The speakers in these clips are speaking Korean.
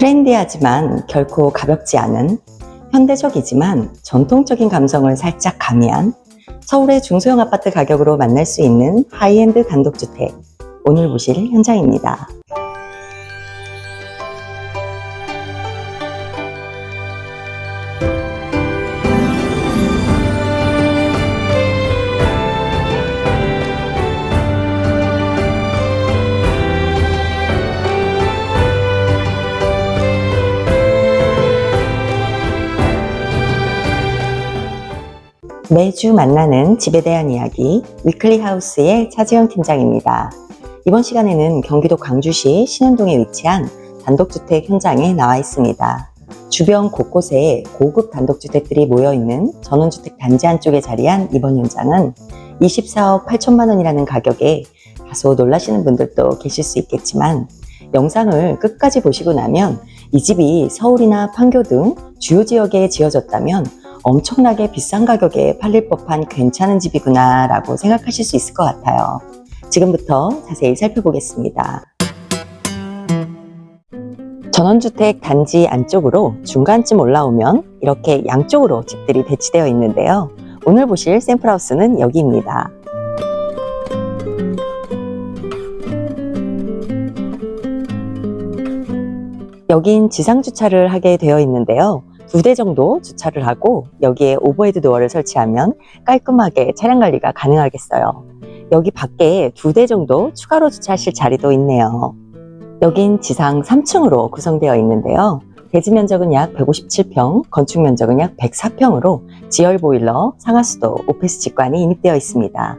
트렌디하지만 결코 가볍지 않은 현대적이지만 전통적인 감성을 살짝 가미한 서울의 중소형 아파트 가격으로 만날 수 있는 하이엔드 단독주택. 오늘 보실 현장입니다. 매주 만나는 집에 대한 이야기 위클리 하우스의 차지영 팀장입니다. 이번 시간에는 경기도 광주시 신현동에 위치한 단독주택 현장에 나와 있습니다. 주변 곳곳에 고급 단독주택들이 모여 있는 전원주택 단지 한쪽에 자리한 이번 현장은 24억 8천만 원이라는 가격에 다소 놀라시는 분들도 계실 수 있겠지만 영상을 끝까지 보시고 나면 이 집이 서울이나 판교 등 주요 지역에 지어졌다면 엄청나게 비싼 가격에 팔릴 법한 괜찮은 집이구나 라고 생각하실 수 있을 것 같아요. 지금부터 자세히 살펴보겠습니다. 전원주택 단지 안쪽으로 중간쯤 올라오면 이렇게 양쪽으로 집들이 배치되어 있는데요. 오늘 보실 샘플하우스는 여기입니다. 여긴 지상 주차를 하게 되어 있는데요. 두 대 정도 주차를 하고 여기에 오버헤드 도어를 설치하면 깔끔하게 차량 관리가 가능하겠어요. 여기 밖에 두 대 정도 추가로 주차하실 자리도 있네요. 여긴 지상 3층으로 구성되어 있는데요. 대지 면적은 약 157평, 건축 면적은 약 104평으로 지열 보일러, 상하수도, 오피스 직관이 인입되어 있습니다.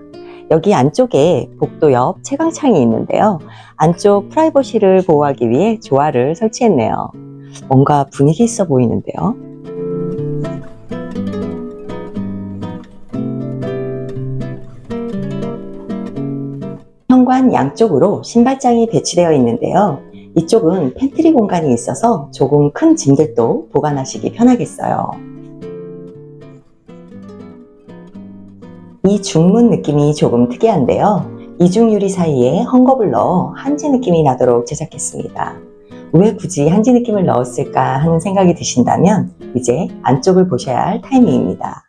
여기 안쪽에 복도 옆 채광창이 있는데요. 안쪽 프라이버시를 보호하기 위해 조화를 설치했네요. 뭔가 분위기 있어 보이는데요. 현관 양쪽으로 신발장이 배치되어 있는데요. 이쪽은 팬트리 공간이 있어서 조금 큰 짐들도 보관하시기 편하겠어요. 이 중문 느낌이 조금 특이한데요. 이중 유리 사이에 헝겊을 넣어 한지 느낌이 나도록 제작했습니다. 왜 굳이 한지 느낌을 넣었을까 하는 생각이 드신다면 이제 안쪽을 보셔야 할 타이밍입니다.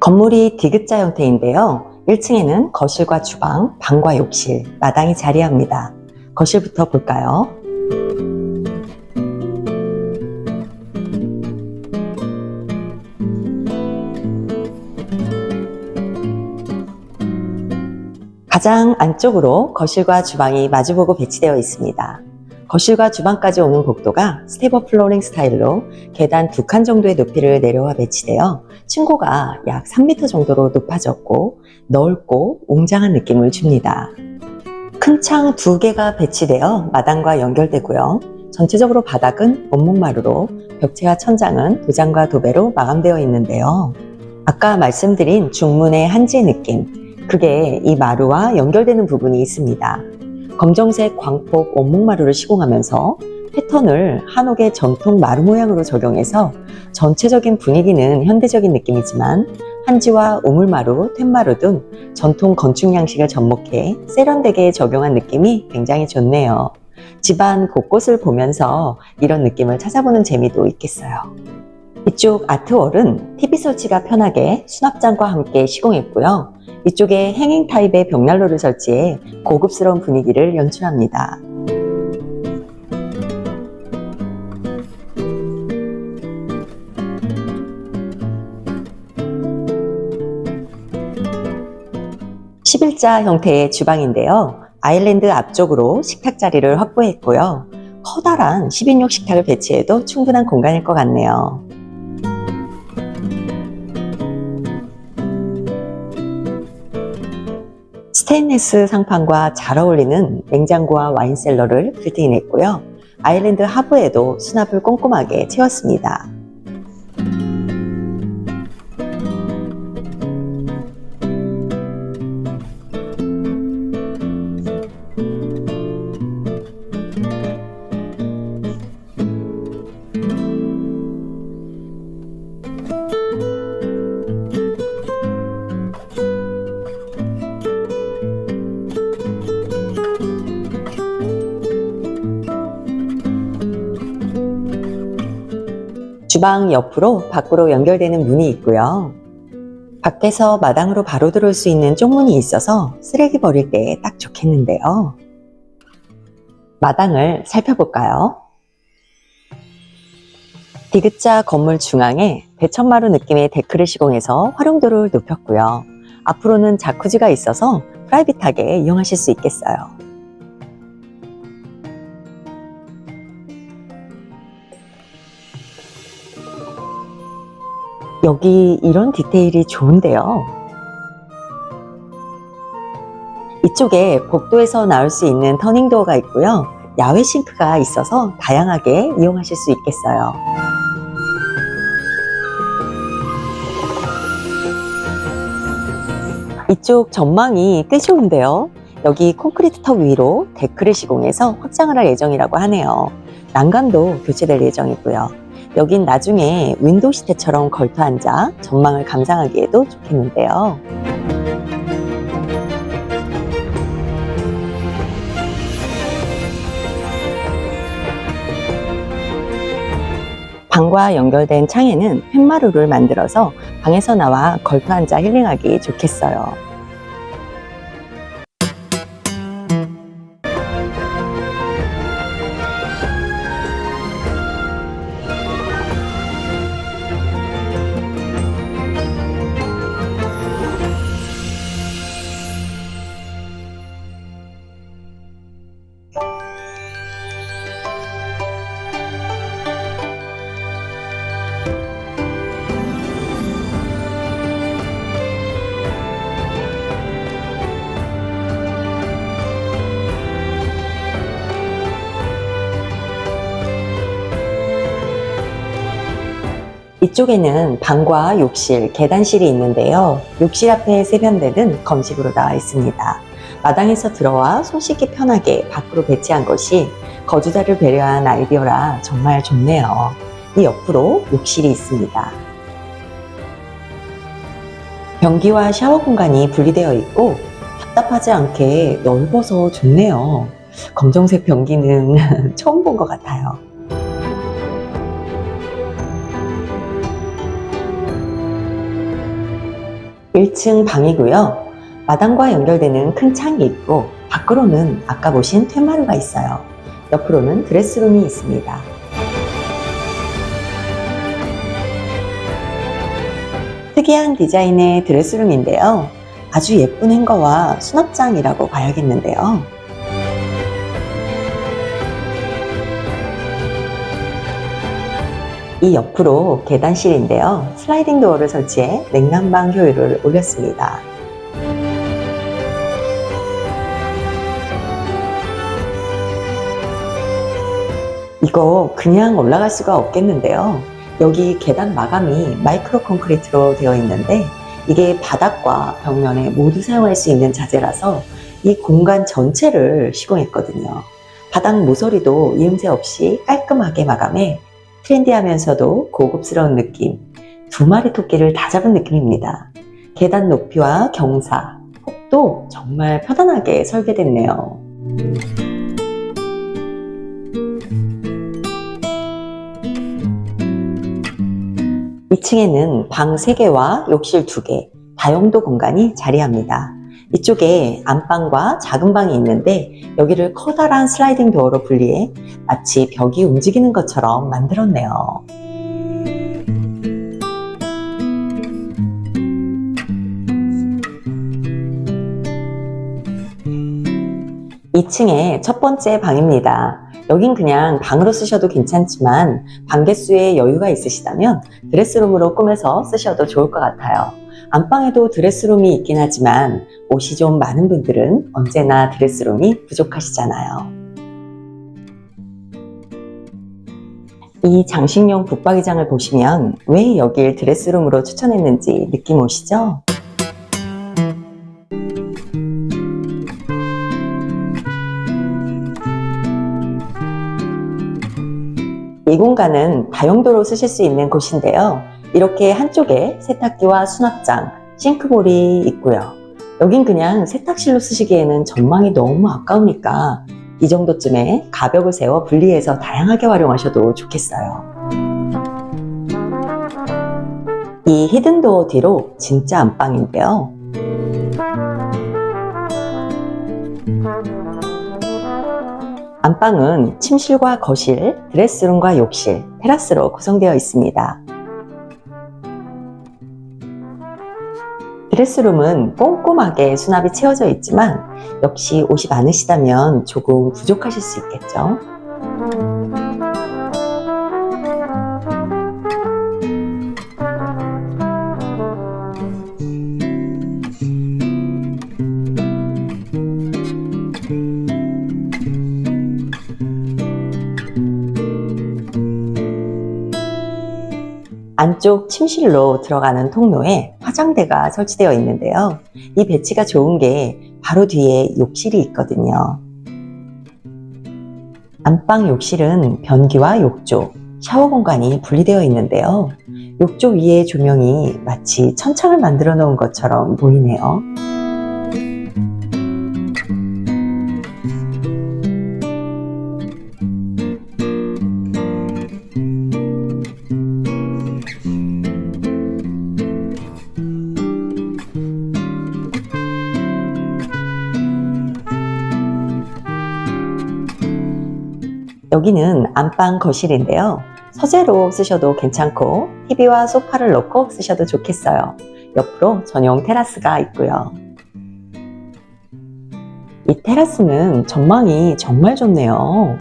건물이 디귿자 형태인데요. 1층에는 거실과 주방, 방과 욕실, 마당이 자리합니다. 거실부터 볼까요? 가장 안쪽으로 거실과 주방이 마주보고 배치되어 있습니다. 거실과 주방까지 오는 복도가 스텝업 플로링 스타일로 계단 두 칸 정도의 높이를 내려와 배치되어 층고가 약 3m 정도로 높아졌고 넓고 웅장한 느낌을 줍니다. 큰 창 두 개가 배치되어 마당과 연결되고요. 전체적으로 바닥은 원목마루로 벽체와 천장은 도장과 도배로 마감되어 있는데요. 아까 말씀드린 중문의 한지의 느낌, 그게 이 마루와 연결되는 부분이 있습니다. 검정색 광폭 원목 마루를 시공하면서 패턴을 한옥의 전통 마루 모양으로 적용해서 전체적인 분위기는 현대적인 느낌이지만 한지와 우물마루, 텐마루 등 전통 건축 양식을 접목해 세련되게 적용한 느낌이 굉장히 좋네요. 집안 곳곳을 보면서 이런 느낌을 찾아보는 재미도 있겠어요. 이쪽 아트월은 TV 설치가 편하게 수납장과 함께 시공했고요. 이쪽에 행잉 타입의 벽난로를 설치해 고급스러운 분위기를 연출합니다. (11자) 형태의 주방인데요. 아일랜드 앞쪽으로 식탁 자리를 확보했고요. 커다란 10인용 식탁을 배치해도 충분한 공간일 것 같네요. 스테인리스 상판과 잘 어울리는 냉장고와 와인셀러를 빌트인했고요. 아일랜드 하부에도 수납을 꼼꼼하게 채웠습니다. 주방 옆으로 밖으로 연결되는 문이 있고요. 밖에서 마당으로 바로 들어올 수 있는 쪽문이 있어서 쓰레기 버릴 때 딱 좋겠는데요. 마당을 살펴볼까요? 디귿자 건물 중앙에 대천마루 느낌의 데크를 시공해서 활용도를 높였고요. 앞으로는 자쿠지가 있어서 프라이빗하게 이용하실 수 있겠어요. 여기 이런 디테일이 좋은데요. 이쪽에 복도에서 나올 수 있는 터닝도어가 있고요. 야외 싱크가 있어서 다양하게 이용하실 수 있겠어요. 이쪽 전망이 꽤 좋은데요. 여기 콘크리트 턱 위로 데크를 시공해서 확장을 할 예정이라고 하네요. 난간도 교체될 예정이고요. 여긴 나중에 윈도우 시트처럼 걸터 앉아 전망을 감상하기에도 좋겠는데요. 방과 연결된 창에는 팻마루를 만들어서 방에서 나와 걸터 앉아 힐링하기 좋겠어요. 이쪽에는 방과 욕실, 계단실이 있는데요. 욕실 앞에 세면대는 검식으로 나와 있습니다. 마당에서 들어와 손 씻기 편하게 밖으로 배치한 것이 거주자를 배려한 아이디어라 정말 좋네요. 이 옆으로 욕실이 있습니다. 변기와 샤워 공간이 분리되어 있고 답답하지 않게 넓어서 좋네요. 검정색 변기는 처음 본 것 같아요. 1층 방이고요. 마당과 연결되는 큰 창이 있고 밖으로는 아까 보신 퇴마루가 있어요. 옆으로는 드레스룸이 있습니다. 특이한 디자인의 드레스룸인데요. 아주 예쁜 행거와 수납장이라고 봐야겠는데요. 이 옆으로 계단실인데요. 슬라이딩 도어를 설치해 냉난방 효율을 올렸습니다. 이거 그냥 올라갈 수가 없겠는데요. 여기 계단 마감이 마이크로 콘크리트로 되어 있는데 이게 바닥과 벽면에 모두 사용할 수 있는 자재라서 이 공간 전체를 시공했거든요. 바닥 모서리도 이음새 없이 깔끔하게 마감해 트렌디하면서도 고급스러운 느낌, 두 마리 토끼를 다 잡은 느낌입니다. 계단 높이와 경사, 폭도 정말 편안하게 설계됐네요. 2층에는 방 3개와 욕실 2개, 다용도 공간이 자리합니다. 이쪽에 안방과 작은 방이 있는데 여기를 커다란 슬라이딩 도어로 분리해 마치 벽이 움직이는 것처럼 만들었네요. 이층의첫 번째 방입니다. 여긴 그냥 방으로 쓰셔도 괜찮지만 방 개수에 여유가 있으시다면 드레스룸으로 꾸며서 쓰셔도 좋을 것 같아요. 안방에도 드레스룸이 있긴 하지만 옷이 좀 많은 분들은 언제나 드레스룸이 부족하시잖아요. 이 장식용 붙박이장을 보시면 왜 여길 드레스룸으로 추천했는지 느낌 오시죠? 이 공간은 다용도로 쓰실 수 있는 곳인데요. 이렇게 한쪽에 세탁기와 수납장, 싱크볼이 있고요. 여긴 그냥 세탁실로 쓰시기에는 전망이 너무 아까우니까 이 정도쯤에 가벽을 세워 분리해서 다양하게 활용하셔도 좋겠어요. 이 히든도어 뒤로 진짜 안방인데요. 안방은 침실과 거실, 드레스룸과 욕실, 테라스로 구성되어 있습니다. 드레스룸은 꼼꼼하게 수납이 채워져 있지만 역시 옷이 많으시다면 조금 부족하실 수 있겠죠. 안쪽 침실로 들어가는 통로에 화장대가 설치되어 있는데요. 이 배치가 좋은 게 바로 뒤에 욕실이 있거든요. 안방 욕실은 변기와 욕조, 샤워 공간이 분리되어 있는데요. 욕조 위에 조명이 마치 천창을 만들어 놓은 것처럼 보이네요. 여기는 안방 거실인데요. 서재로 쓰셔도 괜찮고 TV와 소파를 놓고 쓰셔도 좋겠어요. 옆으로 전용 테라스가 있고요. 이 테라스는 전망이 정말 좋네요.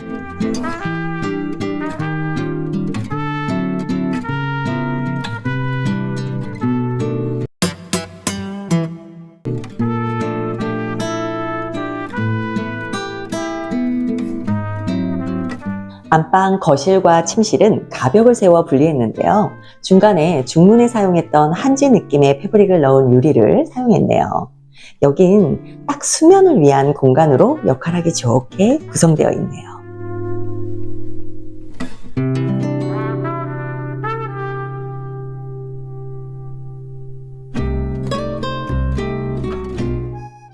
안방 거실과 침실은 가벽을 세워 분리했는데요. 중간에 중문에 사용했던 한지 느낌의 패브릭을 넣은 유리를 사용했네요. 여긴 딱 수면을 위한 공간으로 역할하기 좋게 구성되어 있네요.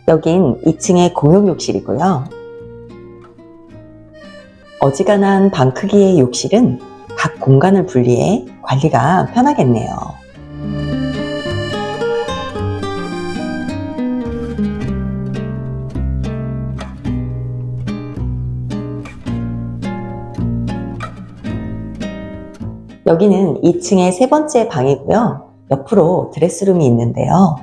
여긴 2층의 공용 욕실이고요. 어지간한 방 크기의 욕실은 각 공간을 분리해 관리가 편하겠네요. 여기는 2층의 세 번째 방이고요. 옆으로 드레스룸이 있는데요.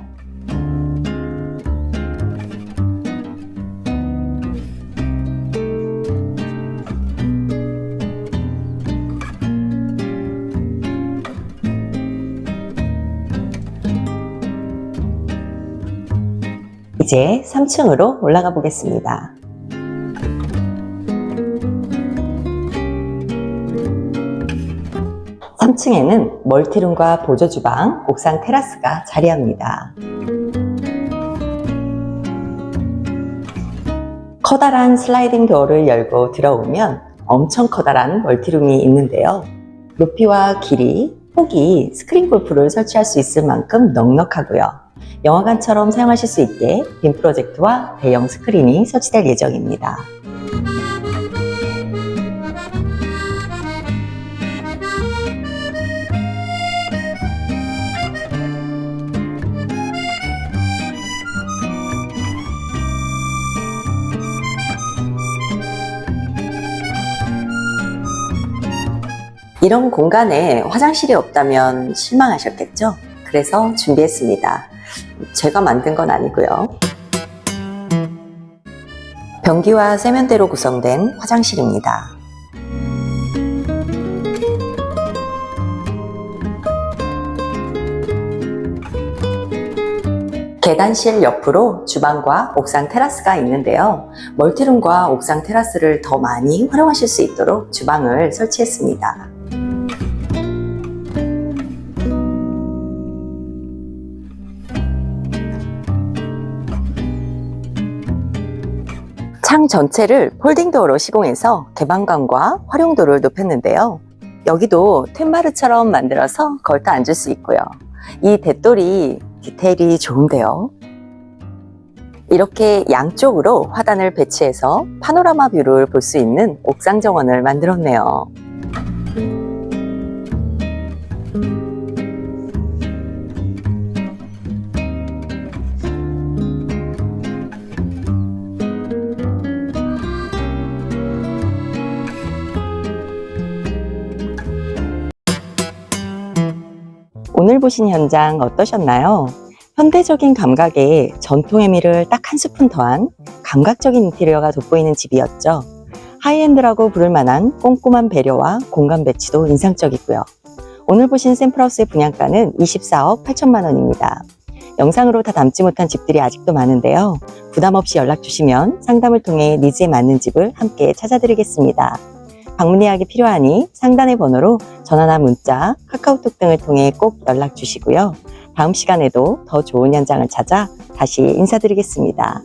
이제 3층으로 올라가 보겠습니다. 3층에는 멀티룸과 보조주방, 옥상 테라스가 자리합니다. 커다란 슬라이딩 도어를 열고 들어오면 엄청 커다란 멀티룸이 있는데요. 높이와 길이, 폭이 스크린 골프를 설치할 수 있을 만큼 넉넉하고요. 영화관처럼 사용하실 수 있게 빔 프로젝트와 대형 스크린이 설치될 예정입니다. 이런 공간에 화장실이 없다면 실망하셨겠죠? 그래서 준비했습니다. 제가 만든 건 아니고요. 변기와 세면대로 구성된 화장실입니다. 계단실 옆으로 주방과 옥상 테라스가 있는데요. 멀티룸과 옥상 테라스를 더 많이 활용하실 수 있도록 주방을 설치했습니다. 창 전체를 폴딩도어로 시공해서 개방감과 활용도를 높였는데요. 여기도 텐마르처럼 만들어서 걸터 앉을 수 있고요. 이 대돌이 디테일이 좋은데요. 이렇게 양쪽으로 화단을 배치해서 파노라마 뷰를 볼 수 있는 옥상 정원을 만들었네요. 보신 현장 어떠셨나요? 현대적인 감각에 전통의 미를 딱 한 스푼 더한 감각적인 인테리어가 돋보이는 집이었죠. 하이엔드라고 부를 만한 꼼꼼한 배려와 공간 배치도 인상적이고요. 오늘 보신 샘플하우스의 분양가는 24억 8천만 원입니다. 영상으로 다 담지 못한 집들이 아직도 많은데요. 부담 없이 연락 주시면 상담을 통해 니즈에 맞는 집을 함께 찾아드리겠습니다. 방문 예약이 필요하니 상단의 번호로 전화나 문자, 카카오톡 등을 통해 꼭 연락 주시고요. 다음 시간에도 더 좋은 현장을 찾아 다시 인사드리겠습니다.